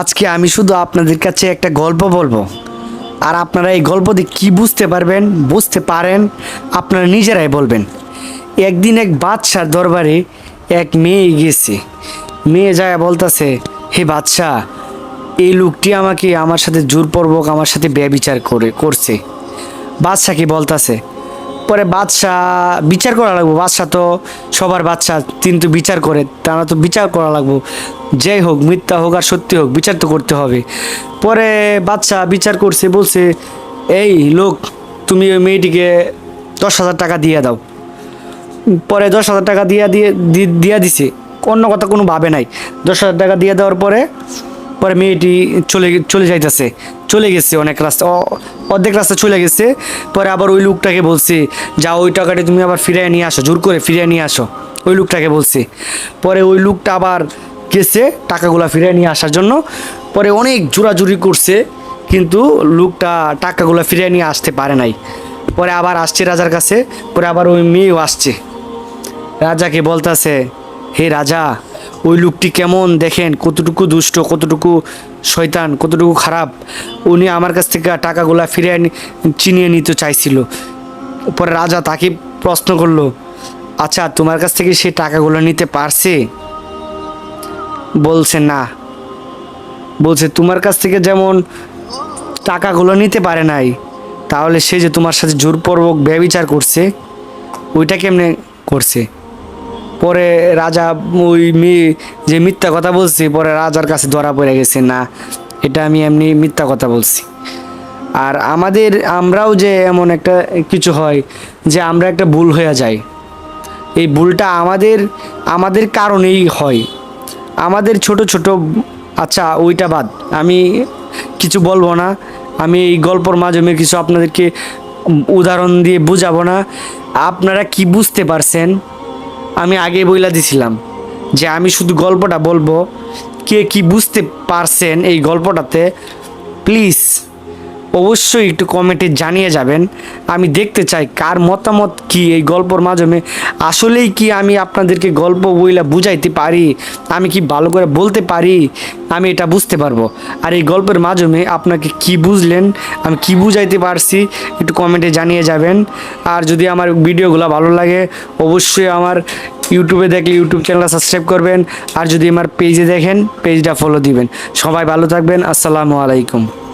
আজকে আমি শুধু আপনাদের কাছে একটা গল্প বলব। আর আপনারা এই গল্প দিয়ে কী বুঝতে পারবেন, বুঝতে পারেন, আপনারা নিজেরাই বলবেন। একদিন এক বাদশার দরবারে এক মেয়ে গেছে মেয়ে যায় বলতাছে, হে বাদশা, এই লোকটি আমাকে আমার সাথে জোরপূর্বক আমার সাথে ব্যবিচার করে, করছে। বাদশাকে বলতাছে পরে বাদশাহ বিচার করা লাগবো। বাদশাহ তো সবার বাচ্চা কিন্তু বিচার করে, তারা তো বিচার করা লাগবো। যাই হোক, মিথ্যা হোক আর সত্যি হোক, বিচার তো করতে হবে। পরে বাদশাহ বিচার করছে, বলছে, এই লোক, তুমি ওই মেয়েটিকে দশ হাজার টাকা দিয়ে দাও। পরে দশ হাজার টাকা দিয়ে দিয়ে দিয়ে দিছে। অন্য কথা কোনো ভাবে নাই। দশ হাজার টাকা দিয়ে দেওয়ার পরে পরে মেয়েটি চলে চলে যাইতেছে। চলে গেছে অনেক রাস্তা অর্ধেক রাস্তা চলে গেছে। পরে আবার ওই লোকটাকে বলছে যা ওই টাকাটা তুমি আবার ফিরিয়ে নিয়ে আসো, জোর করে ফিরিয়ে নিয়ে আসো। ওই লোকটাকে বলছে। পরে ওই লোকটা আবার গেছে টাকাগুলো ফিরিয়ে নিয়ে আসার জন্য। পরে অনেক জোরাজুরি করছে, কিন্তু লোকটা টাকাগুলো ফিরিয়ে নিয়ে আসতে পারে নাই। পরে আবার আসছে রাজার কাছে, পরে আবার ওই মেয়েও আসছে। রাজাকে বলতাছে, হে রাজা ওই লোকটি কেমন দেখেন? কতটুকু দুষ্ট, কতটুকু শয়তান, কতটুকু খারাপ? উনি আমার কাছ থেকে টাকাগুলা ফিরে চিনিয়ে নিতে চাইছিল। পরে রাজা তাকে প্রশ্ন করল আচ্ছা তোমার কাছ থেকে সে টাকাগুলো নিতে পারছে? বলছে, না। বলছে, তোমার কাছ থেকে যেমন টাকাগুলো নিতে পারে নাই, তাহলে সে যে তোমার সাথে জোরপূর্বক ব্যবিচার করছে, ওইটা কেমনে করছে? পরে রাজা ওই মেয়ে যে মিথ্যা কথা বলছে, পরে রাজার কাছে ধরা পড়ে গেছে, না, এটা আমি এমনি মিথ্যা কথা বলছি। আর আমাদের, আমরাও যে এমন একটা কিছু হয় যে আমরা একটা ভুল হয়ে যাই। এই ভুলটা আমাদের আমাদের কারণেই হয়। আমাদের ছোট ছোট আচ্ছা ওইটা বাদ। আমি কিছু বলব না। আমি এই গল্পর মাধ্যমে কিছু আপনাদেরকে উদাহরণ দিয়ে বুঝাবো না। আপনারা কি বুঝতে পারছেন? আমি আগে বইলা দিছিলাম যে আমি শুধু গল্পটা বলব, কে কি বুঝতে পারছেন এই গল্পটাতে? প্লিজ। অবশ্যই একটু কমেন্টে জানিয়ে যাবেন। আমি দেখতে চাই কার মতামত, কি এই গল্পর মাধ্যমে। আসলেই কি আমি আপনাদেরকে গল্প বইলা বুঝাইতে পারি? আমি কি ভালো করে বলতে পারি? আমি এটা বুঝতে পারব। আর এই গল্পের মাধ্যমে আপনাকে কি বুঝলেন, আমি কি বুঝাইতে পারছি, একটু কমেন্টে জানিয়ে যাবেন। আর যদি আমার ভিডিওগুলো ভালো লাগে, অবশ্যই আমার ইউটিউবে দেখলে ইউটিউব চ্যানেলটা সাবস্ক্রাইব করবেন। আর যদি আমার পেজে দেখেন, পেজটা ফলো দিবেন। সবাই ভালো থাকবেন। আসসালামু আলাইকুম।